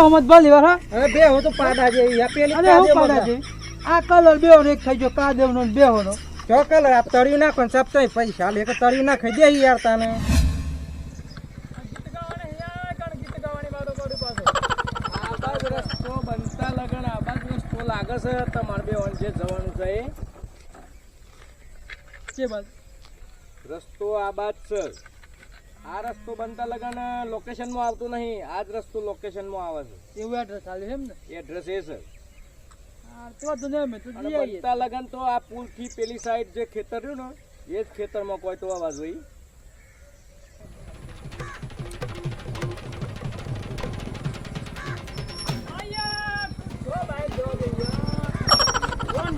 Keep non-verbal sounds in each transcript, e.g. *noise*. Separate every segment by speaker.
Speaker 1: હમત ભલી વાર
Speaker 2: અરે બે હો તો પાડા જે યા પેલી
Speaker 1: અરે હું પાડા જે. આ કલર બેહો ને એક થઈ ગયો કાદેવ નો બેહો નો
Speaker 2: જો કલર આપ તળ્યું નાખો ને સપ્તાહ પૈસા લે કે તળ્યું નાખી દે યાર તાને આબાદ રસ્તો બનતા લગન આબાદ રસ્તો લાગે છે તમારે બે જે જવાનું છે એ.
Speaker 1: છે બાદ
Speaker 2: રસ્તો બાદ છે. આ રસ્તો બનતા લગન લોકેશનમાં આવતું નહીં. આ જ રસ્તો લોકેશનમાં આવે
Speaker 1: એવું એડ્રેસ આલ્યું એમ ને?
Speaker 2: એડ્રેસ એ છે.
Speaker 1: આવીએ
Speaker 2: બનતા લગન તો આ પુલથી પેલી સાઈડ જે ખેતર રહ્યું ને એ જ ખેતરમાં કોઈ તો આવા જોઈ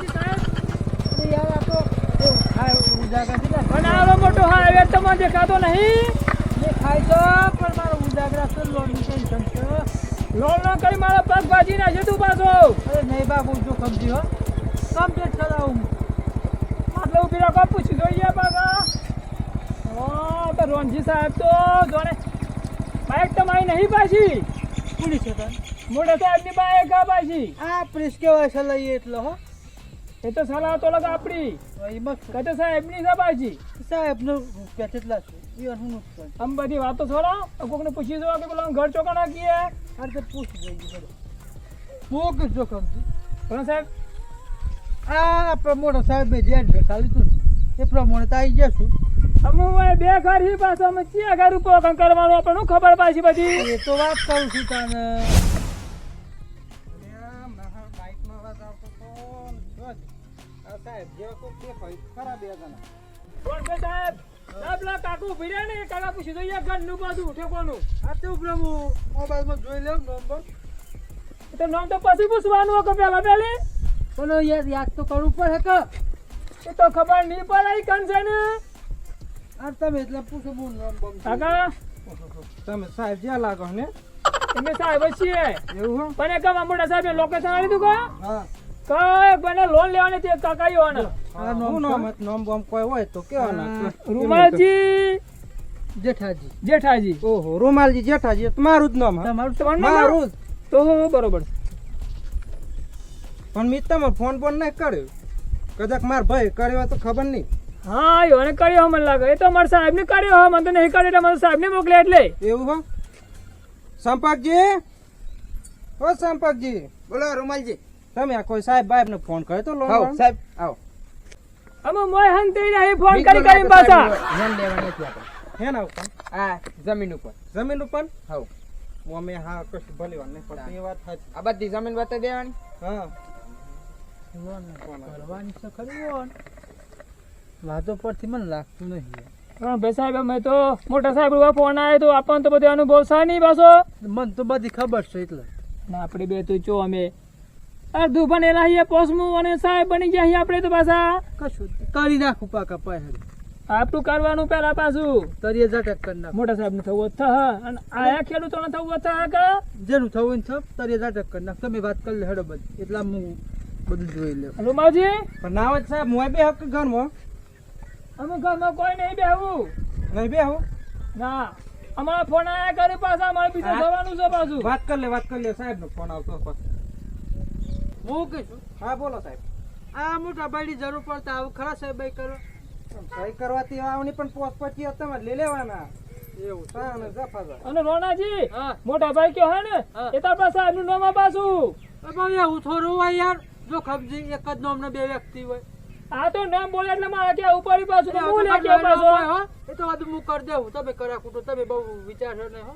Speaker 1: અરે યાર આ તો એવું થાય ઉજાગર છે. ને
Speaker 3: અને આવો મોટો હાઈવે તમને દેખાતો નહીં.
Speaker 1: તો પણ મારો ઉજાગરા છે લોનની ટેન્શન છે.
Speaker 3: લોન ન કરી મારા પગ ભાજી નાખે તું પાછો.
Speaker 1: અરે નહીં બાપુ જો કમજી હો? કમ્પ્લીટ ચલાવું
Speaker 3: આટલે ઊભી રાખો પૂછી જોઈએ પાછા. હા તો રોનજી સાહેબ તો જોને બાઈક તમારી નહીં પાછી.
Speaker 1: પુલિસ
Speaker 3: મોટા સાહેબની બાઈક આ પાછી.
Speaker 1: આ પ્રેસ કેવાય છે લઈએ એટલો હો.
Speaker 3: એ તો સલાહ તો લગ આપણી કતે સાહેબની
Speaker 1: સાહેબ નો રૂપિયા કેટલા છે? એ હું નુકસાન
Speaker 3: આમ બધી વાતો છોડો. કોકને પૂછી જો કે પેલો ઘર ચોકા નાખીએ.
Speaker 1: અરે તો પૂછી જઈ મોક જોખમ. છે
Speaker 3: રોન સાહેબ
Speaker 1: આ પ્રમોટર સાહેબ મેં જે એડ્રેસ આપ્યું હતું એ પ્રમાણે તો આવી જશું
Speaker 3: અમે બે ઘર હી પાછો અમે ચિયા ઘર ઉપર કંઈ કરવાનું આપણને ખબર પાછી બધી?
Speaker 1: એ તો વાત કરું છું તને.
Speaker 3: કોણ છે સાહેબ સાહેબ. પેલા કાકુ રહ્યા ને કાકા પૂછી જોઈએ ઘરનું બધું ઠેકોનું
Speaker 1: આ તો પ્રભુ મોબાઈલમાં જોઈ લેવું નંબર
Speaker 3: તો નામ તો પછી પૂછવાનું કે પેલા પેલી?
Speaker 1: પણ યાર યાદ તો કરવું પડે કે.
Speaker 3: એ તો ખબર નહીં પડે કન છે ને.
Speaker 1: આ તમે એટલે પૂછો બહુ નામ.
Speaker 3: કાકા?
Speaker 2: તમે સાહેબ જ્યાં લાગો ને?
Speaker 3: અમે સાહેબ છીએ.
Speaker 2: એવું હો?
Speaker 3: પણ એ કામ મોટા સાહેબ લોકેશન આવી દીધું કા?
Speaker 2: હા.
Speaker 3: કઈ બને લોન લેવાની તે કાકા આવવાના
Speaker 2: આ નામ નોમ નોમ બોમ કોઈ હોય તો કેવાના
Speaker 3: રૂમાલજી
Speaker 1: જેઠાજી.
Speaker 3: જેઠાજી.
Speaker 2: ઓહો રૂમાલજી જેઠાજી. તો મારું જ નામ
Speaker 1: તમારું તો
Speaker 3: તમારું
Speaker 2: મારું જ.
Speaker 3: તો બરોબર.
Speaker 2: પણ મેં તમે ફોન ફોન નહીં કર્યો. કદાચ માર ભાઈ કર્યો તો ખબર નહીં.
Speaker 3: હા એને કર્યો મને લાગે. એ તો મારા સાહેબ ને કર્યો હા મને તો નહીં કર્યો એટલે મારા સાહેબ ને મોકલે એટલે.
Speaker 2: એવું હો? સંપર્કજી ઓ સંપર્કજી બોલો રૂમાલજી. તમે કોઈ સાહેબ બાહેબ ને ફોન કર્યો તો લોન
Speaker 4: સાહેબ. આવો.
Speaker 3: અમે મોય હંતી નહીં ફોન કરી કરી પાછા.
Speaker 4: ધ્યાન લેવા નથી આપણે
Speaker 2: હે ના
Speaker 4: આ જમીન ઉપર.
Speaker 2: જમીન ઉપર?
Speaker 4: હવ
Speaker 2: હું અમે હા કશું ભલી નહીં પડતી એ વાત સાચી.
Speaker 4: આ બધી જમીન બતાવી દેવાની?
Speaker 2: હા.
Speaker 1: કરવાની છે ખરી લોન વાતો પરથી મને લાગતું નહીં.
Speaker 3: પણ ભાઈ સાહેબ અમે તો મોટા સાહેબ ફોન આવ્યો તો આપણને તો બધો અનુભવ છે નહીં પાછો.
Speaker 1: મને તો બધી ખબર છે એટલે.
Speaker 3: ના આપણે બે તો જો અમે બનેલા અહીંયા પોસમું અને સાહેબ બની ગયા અહીંયા આપણે તો પાછા.
Speaker 1: કશું કરી નાખું પાકા પાસે
Speaker 3: આપણું કરવાનું પેલા પાછું.
Speaker 1: તરીએ ઝટક કરી નાખ.
Speaker 3: મોટા સાહેબનું થવું થ અને આયા ખેડૂતોને થવું થ કે?
Speaker 1: જેનું થવું ને થપ તરીએ ઝટક કરી નાખ. તમે વાત કરી લે હેડો બધી. એટલા હું બધું જોઈ લે
Speaker 3: હલો માવજી?
Speaker 2: પણ ના હોય સાહેબ હું બે હક ઘરમાં?
Speaker 3: અમે ઘરમાં કોઈ નહીં બેહવું
Speaker 2: નહીં બે હો
Speaker 3: ના. અમારા ફોન આયા કરે પાછા અમારે બીજું થવાનું છે પાછું.
Speaker 2: વાત કરી લે વાત કરી લે. સાહેબ નો ફોન આવતો પછી.
Speaker 1: હું કહીશું
Speaker 2: હા બોલો સાહેબ.
Speaker 1: આ મોટા ભાઈની જરૂર પડતા આવું ખરા સાહેબ ભાઈ કરો.
Speaker 2: સહી કરવાથી આવની પણ પોસ પછી તમારે લઈ લેવાના. અને
Speaker 1: હા.
Speaker 3: મોટા ભાઈ કયો હે ને?
Speaker 1: હા.
Speaker 3: એ તાર પાસે સાહેબનું નામ પાછું
Speaker 1: ભાઈ આવું થોડું હોય યાર. જો ખબજી એક જ નામના બે વ્યક્તિ હોય.
Speaker 3: આ તો નામ બોલે એટલે મારા કે ઉપર પાછું? તો
Speaker 1: એ તો
Speaker 3: કે
Speaker 1: ભાઈ નામ હોય,
Speaker 3: પાછું
Speaker 1: એ તો બધું હું કરી દેવું. તમે કર્યા કુટું તમે બહુ વિચારશો ને હો.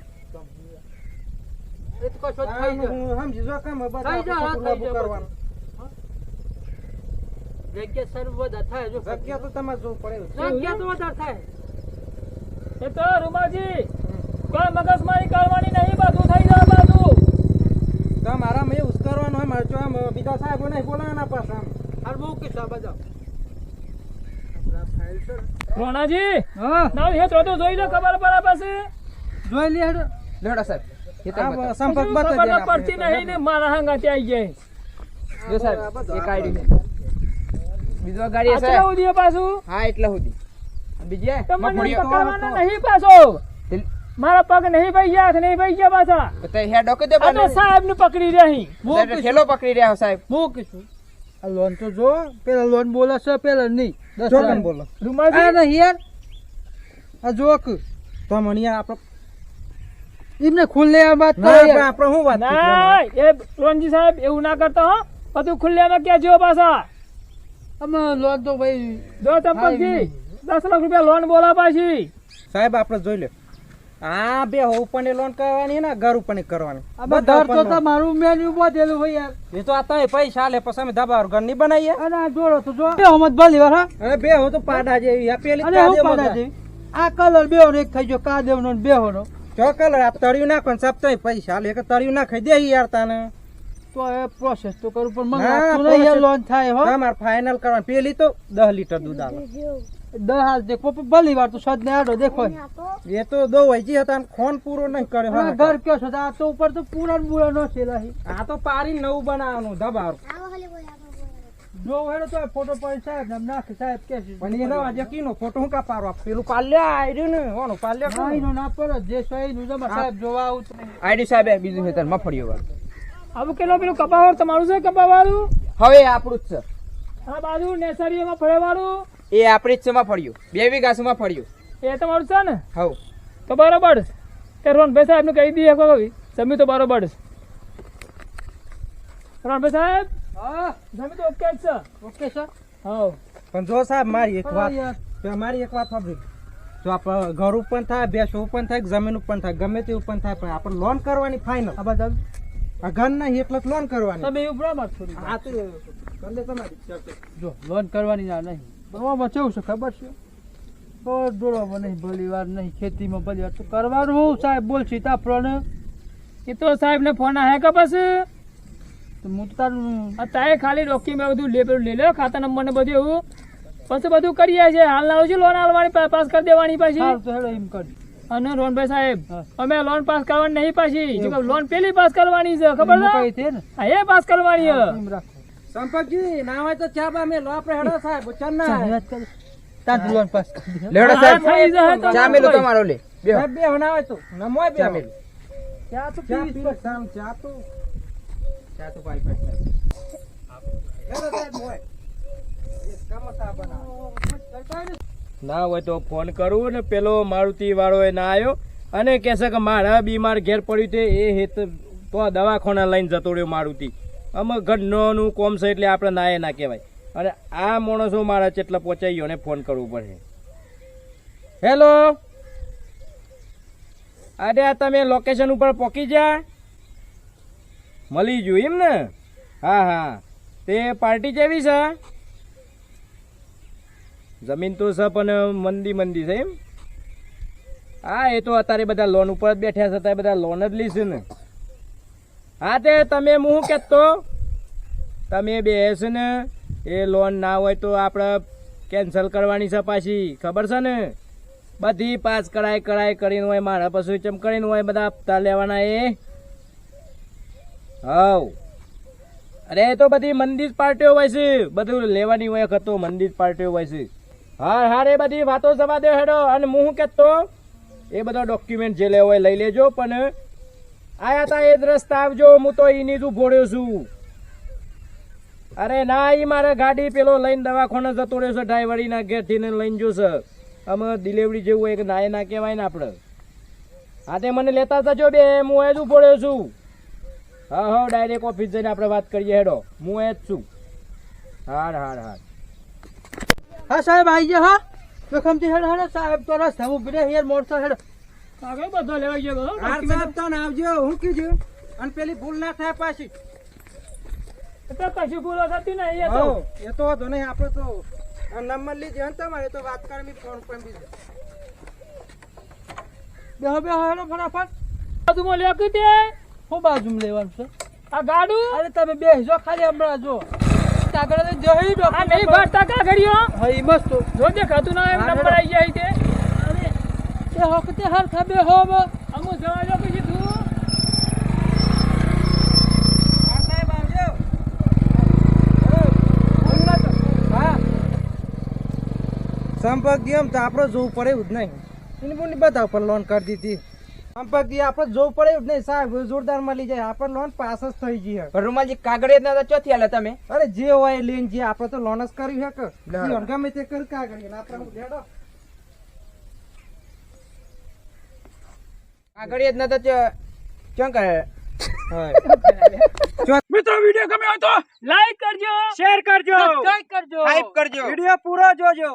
Speaker 1: એ તો કશો થઈ જાય.
Speaker 2: સમજી જો કેમ બધા
Speaker 1: થઈ જાય,
Speaker 2: ખોટું
Speaker 1: હા,
Speaker 2: લાગુ
Speaker 1: થઈ જાય
Speaker 2: કરવાનું.
Speaker 1: જગ્યા સર્વ વધારે થાય જો
Speaker 2: જગ્યા તો તમારે જોવું પડે.
Speaker 1: જગ્યા તો વધારે થાય.
Speaker 3: એ તો રૂમાજી કોઈ મગજમારી કરવાની નહીં બધું થઈ જાય બધું.
Speaker 2: તમારા માં એવું હોય મારે આમ બીજા સાહેબો નહીં બોલાવાના પાછા આમ.
Speaker 1: હાલ બહુ હા.
Speaker 3: ના હેતરો તો જોઈ લો ખબર પડે પછી.
Speaker 1: જોઈ લે હેડો.
Speaker 4: લેવડો સાહેબ.
Speaker 2: સંપર્ક બતાવી
Speaker 3: ખબર
Speaker 2: દે
Speaker 3: તો પડતી નહીં ને મારા આવી જાય.
Speaker 4: જો સાહેબ એક આઈડી બીજો ગાડી
Speaker 3: પાછું?
Speaker 4: હા એટલે સુધી બીજી
Speaker 3: તમને
Speaker 4: મગફળીઓ.
Speaker 3: નહીં પાછો. મારા પગ નહીં ભાઈ ગયા નહીં ભાઈ ગયા પાછા.
Speaker 4: તો હેડ દે
Speaker 3: સાહેબ ને પકડી રહ્યા
Speaker 4: પણ ઠેલો પકડી રહ્યા સાહેબ.
Speaker 1: મૂકીશું. આ લોન તો જો પેલા લોન બોલે છે પેલા નહીં. દસ
Speaker 2: બોલો.
Speaker 3: રૂમાલ
Speaker 1: આ નહીં યાર. આ જોક
Speaker 2: તો મને આપણે
Speaker 1: એમને ખુલ્લે આ વાત.
Speaker 2: આપણે શું વાત
Speaker 3: ના એ રોનજી સાહેબ એવું ના કરતા હો. બધું ખુલ્લેમાં ક્યાં પાછા.
Speaker 1: અમે લોન તો ભાઈ
Speaker 3: જો ચંપકજી દસ લાખ રૂપિયા લોન બોલા પાછી.
Speaker 2: સાહેબ આપણે જોઈ લે આ બે હો પણ લોન કરવાની ને ઘર ઉપર કરવાની. બધા
Speaker 1: ઘર તો. તમારું મેન્યુ બધેલું હોય યાર.
Speaker 2: એ તો આ તમે પૈસા લે પછી અમે ધાબા ઘરની બનાવીએ?
Speaker 1: અને આ જોડો તો જો. બે હમત ભલી વાર હા.
Speaker 2: અને બે હો તો પાડા જેવી આ પેલી
Speaker 1: હું પાડા જેવી. આ કલર બે એક થઈ ગયો કાદેવ નો બે બેહો
Speaker 2: આ તળિયું નાખો ને સાહેબ પૈસા લે તળ્યું નાખી દે યાર તાને.
Speaker 1: તો એ પ્રોસેસ તો કરું પણ મને
Speaker 2: હા,
Speaker 1: નહીં યાર લોન થાય હો.
Speaker 2: તમારે ફાઇનલ કરવાનું. પેલી તો દસ લિટર દૂધ આવે.
Speaker 1: દસ હાલ દેખો ભલી વાર તો સદ ને આડો દેખો.
Speaker 2: એ તો દો વૈજી હતા ખોન પૂરો નહીં કર્યો. હા.
Speaker 1: ઘર કયો છો? આ તો ઉપર તો પૂરા ને પૂરા નો છે
Speaker 2: આ તો પારી નવું બનાવવાનું ધબાર
Speaker 1: જો હેડો તો ફોટો પડી સાહેબ ને નાખે સાહેબ કે
Speaker 2: પણ એનો આજે કીનો ફોટો હું કા પેલું પાલ્યા આયર્યું ને ઓનું પાલ્યા
Speaker 1: ના જે સહી નું જમા સાહેબ જોવા આવું
Speaker 4: આઈડી સાહેબ બીજું છે મફળીઓ
Speaker 3: આવું કેટલો પેલું કપાવાળું તમારું છે કપાવાળું?
Speaker 4: હવે આપણું જ છે.
Speaker 3: આ બાજુ નેસરીઓમાં ફળેવાળું
Speaker 4: એ આપણી જ છે મફળીઓ. બે વીઘા છે મફળીઓ.
Speaker 3: એ તમારું છે ને?
Speaker 4: હવ.
Speaker 3: તો બરોબર. તે રોનભાઈ સાહેબને કહી દઈએ જમી તો બરોબર છે. રોનભાઈ સાહેબ?
Speaker 1: હા.
Speaker 3: જમી તો ઓકે છે.
Speaker 1: ઓકે સર
Speaker 3: હા.
Speaker 2: પણ જો સાહેબ મારી એક વાત મારી એક વાત સાંભળી. જો આપણે ઘર ઉપર થાય બેસો ઉપર થાય કે જમીન ઉપર થાય ગમે તે ઉપર થાય પણ આપણે લોન કરવાની ફાઇનલ
Speaker 1: આ બધા
Speaker 2: આ ઘર નહીં એટલે લોન કરવાની.
Speaker 1: તમે એવું બરાબર છો
Speaker 2: આ તો તમારી
Speaker 1: જો લોન કરવાની ના નહીં. બરાબર કેવું છે ખબર છે? તો દોડવામાં નહીં ભલી વાર નહીં ખેતીમાં ભલી વાર તો કરવાનું હું સાહેબ બોલ સીતા પ્રોને
Speaker 3: એ તો સાહેબને ફોન આયા કે પછી?
Speaker 1: તો હું તો તારું
Speaker 3: ખાલી ડોક્યુમેન્ટ બધું લે પેલું લઈ લો ખાતા નંબર ને બધું એવું. પછી બધું કરીએ છીએ. હાલ ના છું લોન હાલવાની પાસ કરી દેવાની પાછી.
Speaker 1: સારું તો હેડો એમ કરી.
Speaker 3: અને રોનભાઈ સાહેબ અમે લોન પાસ કરવાની નહીં પાછી. લોન પેલી પાસ કરવાની છે ખબર છે?
Speaker 1: છે
Speaker 3: એ પાસ કરવાની છે.
Speaker 2: સંપર્કજી ના હોય તો ચા બા મેલો આપણે હેડો સાહેબ ચા ના
Speaker 1: લોન પાસ
Speaker 3: જાય
Speaker 4: સાહેબ ચા મેલું તમારો લે.
Speaker 2: બે બે હોય તો નમોય બે
Speaker 4: ચા મેલું.
Speaker 1: ચા તો
Speaker 2: સામ ચા તો.
Speaker 3: ના હોય તો ફોન કરું ને પેલો મારુતિ વાળો એ ના આવ્યો અને કહેશે કે મારા બીમાર ઘેર પડ્યું છે એ હેત તો દવાખાના લઈને જતો રહ્યો મારુતિ. અમે ઘરનું કોમ છે એટલે આપણે ના એ ના કહેવાય. અને આ માણસો મારા ચેટલા પહોંચાઈ ગયો ફોન કરવું પડે. હેલો અરે તમે લોકેશન ઉપર પહોંચી જા. મળી ગયું એમ ને? હા હા. તે પાર્ટી જેવી છે? જમીન તો છે, પણ મંદી મંદી છે એમ? હા, એ તો અત્યારે બધા લોન ઉપર જ બેઠા છે, અત્યારે બધા લોન જ લીશે ને. હા, તે તમે હું કહેતો તમે બેસો ને. એ લોન ના હોય તો આપણે કેન્સલ કરવાની છે પાછી, ખબર છે ને? બધી પાસ કરાય કરાય કરીને હોય, મારા પછી ચમ હોય, બધા હપ્તા લેવાના એ. હવ અરે, એ તો બધી મંદિર પાર્ટીઓ હોય છે. બધું લેવાની હોય હતો, મંદિર પાર્ટીઓ હોય છે. હા હા રે બધી વાતો જવા દે હેડો. અને હું શું કહેતો, એ બધા ડોક્યુમેન્ટ જે લેવા હોય લઈ લેજો, પણ આયા તા એ જ રસ્તા આવજો. હું તો એની જ ઊભો છું. અરે, ના એ મારે ગાડી પેલો લઈને દવાખાને જતો રહ્યો છે ડ્રાઈવરીના ઘેરથી લઈને જોશે અમે ડિલિવરી જેવું એક નાય ના કહેવાય ને આપણે. હા તે મને લેતા જજો બે, હું એ જ ઊભો છું. હા હા ડાયરેક્ટ ઓફિસ જઈને આપણે વાત કરીએ હેડો. હું એ જ છું. હાર હાર હાર.
Speaker 1: હા સાહેબ આવી ગયો હા? જોખમથી હેડો હેડો સાહેબ તો રસ્તા હું બીજે યાર મોટો હેડો.
Speaker 3: આગળ બધો લેવા ગયો
Speaker 2: હાર સાહેબ તો ને આવજો હું કીધું. અને પેલી ભૂલ ના થાય પાછી.
Speaker 3: તો કશું ભૂલો થતી ને એ તો.
Speaker 2: એ તો વાંધો નહીં આપણે તો નંબર લીધો ને તમારે તો વાત કરી ફોન પણ બીજો.
Speaker 1: બેહો બેહો હેડો ફટાફટ.
Speaker 3: બાજુમાં લે કે તે
Speaker 1: હું બાજુમાં લેવાનું છે?
Speaker 3: આ ગાડું?
Speaker 1: અરે તમે બેસજો ખાલી હમણાં જો. કાગળ જઈ દો
Speaker 3: આ નહીં ભરતા કા
Speaker 1: હા એ મસ્ત.
Speaker 3: જો દેખાતું ના એમ નંબર આવી જાય તે
Speaker 1: એ હકતે હર ખબે હો બ
Speaker 3: અમુ જવા જો પછી તું.
Speaker 2: સંપર્ક એમ તો આપણે જોવું પડે એવું જ નહીં. એની બોની બતાવ પર લોન કરી દીધી. આપણે જોવું પડે જ નહીં સાહેબ જોરદાર મળી જાય. આપણે લોન પાસ જ થઈ ગઈ
Speaker 4: રૂમાલજી કાગળિયા ના ચોથી હાલે તમે?
Speaker 2: અરે જે હોય લઈને જે આપણે તો લોન જ કર્યું હે કે. ગમે તે કરી આપણે
Speaker 4: કાગળિયા ના તો ચ- ચો કરે? *laughs*
Speaker 3: મિત્રો વીડિયો ગમ્યો તો લાઈક કરજો શેર કરજો.
Speaker 1: સબસ્ક્રાઇબ કરજો.
Speaker 4: લાઈક કરજો.
Speaker 2: વીડિયો પૂરો જોજો.